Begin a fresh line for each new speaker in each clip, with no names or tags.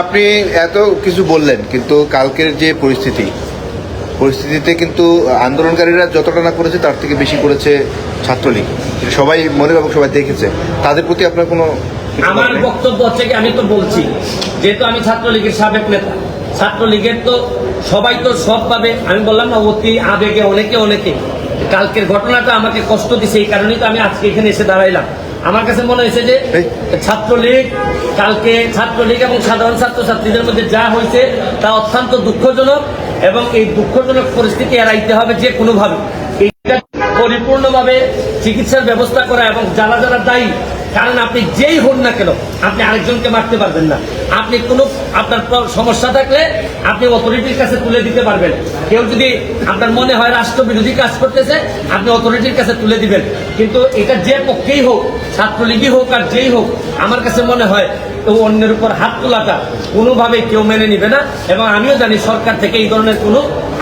আপনি এত কিছু বললেন কিন্তু কালকের যে পরিস্থিতি পরিস্থিতিতে কিন্তু আন্দোলনকারীরা যতটা না করেছে তার থেকে বেশি করেছে ছাত্রলীগ। সবাই মনে এবং সবাই দেখেছে। তাদের প্রতি আপনার কোনো
আমার বক্তব্য হচ্ছে কি আমি তো বলছি যেহেতু আমি ছাত্রলীগের সাবেক নেতা ছাত্রলীগের তো সবাই তো সব পাবে। আমি বললাম না অতি আবেগে অনেকে অনেকে কালকের ঘটনাটা আমাকে কষ্ট দিছে এই কারণেই তো আমি আজকে এখানে এসে দাঁড়াইলাম। আমার কাছে মনে হয়েছে যে। ছাত্রলীগ কালকে ছাত্রলীগ এবং সাধারণ ছাত্র ছাত্রীদের মধ্যে যা হয়েছে তা অত্যন্ত দুঃখজনক এবং এই দুঃখজনক পরিস্থিতি এড়াইতে হবে যে কোনোভাবে পরিপূর্ণভাবে চিকিৎসার ব্যবস্থা করা এবং যারা যারা দায়ী, কারণ আপনি যেই হন না কেন, আপনি আরেকজনকে মারতে পারবেন না। আপনি কোনো, আপনার সমস্যা থাকলে আপনি অথরিটির কাছে তুলে দিতে পারবেন। কেউ যদি আপনার মনে হয় রাষ্ট্রবিরোধী কাজ করতেছে, আপনি অথরিটির কাছে তুলে দিবেন। কিন্তু এটা যে পক্ষেই হোক, ছাত্রলীগই হোক আর যেই হোক, আমার কাছে মনে হয় অন্যের উপর হাত তোলাটা কোনোভাবেই কেউ মেনে নিবে না। এবং আমিও জানি সরকার থেকে এই ধরনের কোনো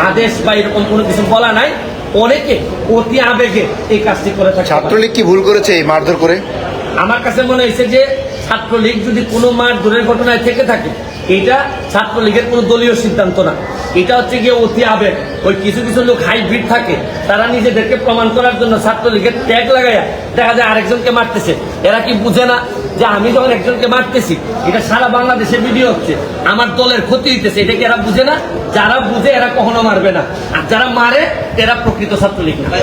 আদেশ বা এরকম কোনো কিছু বলা নাই। অনেকে অতি আবেগে এই কাজটি করে থাকে
ছাত্রলীগ কি ভুল করেছে এই মারধর করে?
আমার কাছে মনে হয়েছে যে ছাত্রলীগ যদি কোনো মার দূরের ঘটনায় থেকে থাকে এটা ছাত্রলীগের কোনো দলীয় সিদ্ধান্ত না। এটা হচ্ছে গিয়ে অতি আবেগ। ওই কিছু কিছু লোক হাইব্রিড থাকে। তারা নিজেদেরকে প্রমাণ করার জন্য ছাত্রলীগের ট্যাগ লাগাইয়া দেখা যায় আরেকজনকে মারতেছে। এরা কি বুঝে না যে আমি যখন একজনকে মারতেছি, এটা সারা বাংলাদেশে ভিডিও হচ্ছে। আমার দলের ক্ষতি হইতেছে। এটা কি এরা বুঝে না? যারা বুঝে এরা কখনো মারবে না। আর যারা মারে, এরা প্রকৃত ছাত্রলীগ না।